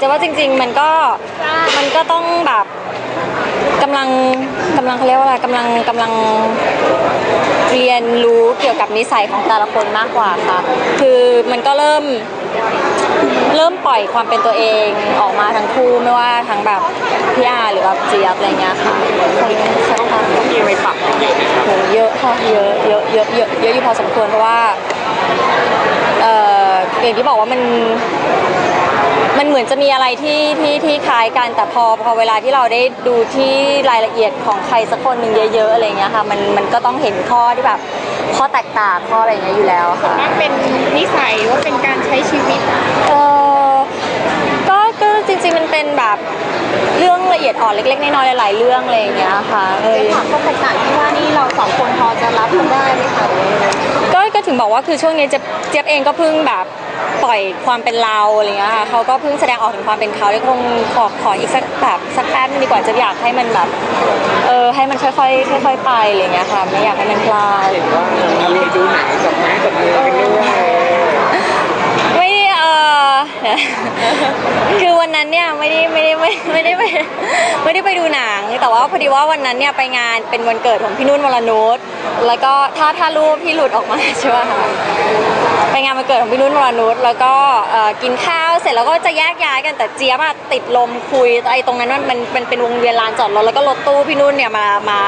จะว่าจริง ๆ มันก็มันก็ต้องแบบกำลังกำลังเขาเรียกว่าอะไรกำลังกำลังเรียนรู้เกี่ยวกับนิสัยของแต่ละคนมากกว่าค่ะ คือมันก็เริ่มเริ่มปล่อยความเป็นตัวเองออกมาทั้งคู่ไม่ว่าทั้งแบบพี่อาร์หรือแบบเจี๊ยบอะไรเงี้ยค่ะคงใช่ค่ะมีไรปรับเยอะไหมครับโหเยอะค่ะเยอะเยอะเยอะเยอะเยอะอยู่พอสมควรเพราะว่าเอ่ออย่างที่บอกว่ามัน มันเหมือนจะมีอะไรที่ที่ที่คล้ายกันแต่พอพอเวลาที่เราได้ดูที่รายละเอียดของใครสักคนหนึ่งเยอะๆอะไรเงี้ยค่ะมันมันก็ต้องเห็นข้อที่แบบข้อแตกต่างข้ออะไรเงี้ยอยู่แล้วค่ะว่าเป็นนิสัยว่าเป็นการใช้ชีวิตเออก็ก็จริงๆมันเป็นแบบเรื่องละเอียดอ่อนเล็กๆน้อยๆหลายๆเรื่องอะไรอย่างเงี้ยค่ะเออถามข้อแตกต่างที่ว่านี่เราสอง งบอกว่าคือช่วงนี้เจี๊ยบเจี๊ยบเองก็เพิ่งแบบปล่อยความเป็นเราอะไรเงี้ยค่ะเขาก็เพิ่งแสดงออกถึงความเป็นเขาเลยคงขอขออีกสักแบบสักแป๊บนึงดีกว่าจะอยากให้มันแบบเออให้มันค่อยๆค่อยๆไปอะไรเงี้ยค่ะไม่อยากให้มันพลาดเห็นว่าเรามีดูหนังกับไม้กับมือกันด้วยไม่ได้เออคือวั นั้นเนี่ยไม่ได้ไม่ได้ไม่ไม่ได้ไปไม่ได้ไปดูหนัง แต่ว่าพอดีว่าวันนั้นเนี่ยไปงานเป็นวันเกิดของพี่นุ่นวรนุชแล้วก็ถ้าถ้ารูปที่หลุดออกมาใช่ไหมคะไปงานวันเกิดของพี่นุ่นวรนุชแล้วก็กินข้าวเสร็จแล้วก็จะแยกย้ายกันแต่เจี๊ยบอะติดลมคุยไอ้ตรงนั้นมันมันมันเป็นวงเวียนลานจอดรถแล้วก็รถตู้พี่นุ่นเนี่ยมามา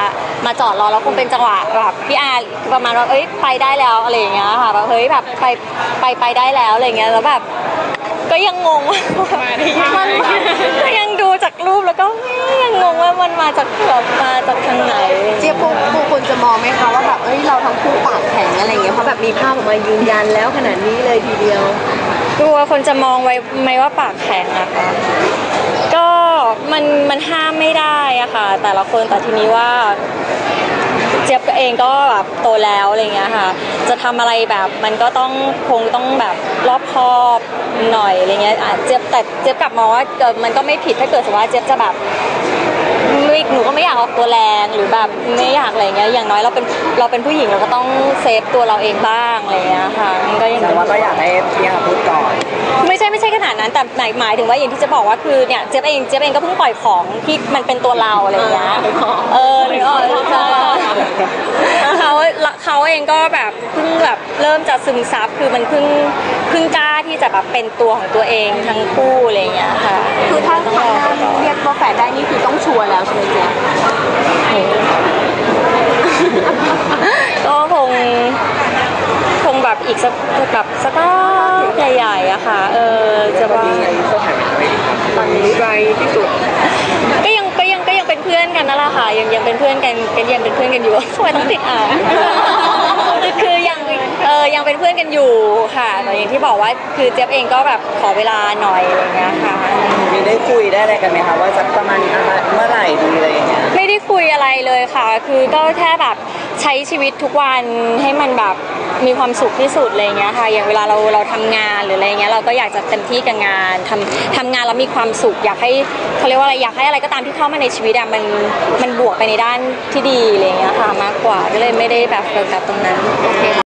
มาจอดรอแล้วคงเป็นจังหวะแบบพี่อาร์ประมาณว่าเอ้ยไปได้แล้วอะไรอย่างเงี้ยค่ะแบบเฮ้ยแบบไปไปไปได้แล้วอะไรอย่างเงี้ยแล้วแบบ ก็ยังงงว่ามาได้ยังไงมันก็ยังดูจากรูปแล้วก็ยังงงว่ามันมาจากแบบมาจากทางไหนเจี๊ยบปูปูคุณจะมองไหมคะว่าแบบเอ้ยเราทั้งคู่ปากแข็งอะไรอย่างเงี้ยเพราะแบบมีภาพออกมายืนยันแล้วขนาดนี้เลยทีเดียวกลัวคนจะมองไว้ไหมว่าปากแข็งอะค่ะก็มันมันห้ามไม่ได้อะค่ะ แต่ละคนแต่ทีนี้ว่า เจี๊ยบเองก็แบบโตแล้วอะไรเงี้ยค่ะ จะทำอะไรแบบมันก็ต้องคงต้องแบบรอบคอบหน่อยอะไรเงี้ยอะเจี๊ยบแต่เจี๊ยบกลับมองว่าเออมันก็ไม่ผิดถ้าเกิดสมมติว่าเจี๊ยบจะแบบไม่หนูก็ไม่อยากออกตัวแรงหรือแบบไม่อยากอะไรเงี้ยอย่างน้อยเราเป็นเราเป็นผู้หญิงเราก็ต้องเซฟตัวเราเองบ้างอะไรเงี้ยค่ะมันก็ยังแต่ว่าก็อยากให้พี่อาพูดก่อนไม่ใช่ไม่ใช่ขนาดนั้นแต่หมายหมายถึงว่าอย่างที่จะบอกว่าคือเนี่ยเจี๊ยบเองเจี๊ยบเองก็เพิ่งปล่อยของที่มันเป็นตัวเราอะไรอย่างเงี้ยเออหรือใช่ เขาเขาเองก็แบบเพิ่งแบบเริ่มจะซึมซับคือมันเพิ่งเพิ่งกล้าที่จะแบบเป็นตัวของตัวเองทั้งคู่อะไรอย่างเงี้ยค่ะคือถ้าต้องครั้งรหอน้าเรียกว่าแฝดได้นี่คือต้องชัวร์แล้วใช่ไหมเจี๊ยบก็คงคงแบบอีกสักแบบสักพักใหญ่ๆอะค่ะ เออจะว่ามีสถานะอะไรครับตอนนี้ไรที่สุดก็ยังก็ยังก็ยัง เพื่อนกันกันยังเป็นเพื่อนกันอยู่ทำไมต้องติดอ่านคือคือยังเออยังเป็นเพื่อนกันอยู่ค่ะแต่อย่างที่บอกว่าคือเจี๊ยบเองก็แบบขอเวลาหน่อยอะไรเงี้ยค่ะมีได้คุยได้อะไรกันไหมคะว่าสักประมาณ ค่ะ คือก็แค่แบบใช้ชีวิตทุกวันให้มันแบบมีความสุขที่สุดอะไรเงี้ยค่ะ อย่างเวลาเราเราทำงานหรืออะไรเงี้ยเราก็อยากจะเต็มที่กับงานทำทำงานแล้วมีความสุข อยากให้เขาเรียกว่าอะไรอยากให้อะไรก็ตามที่เข้ามาในชีวิตอะมันมันบวกไปในด้านที่ดีอะไรเงี้ยค่ะมากกว่าก็เลยไม่ได้แบบโฟกัสตรงนั้น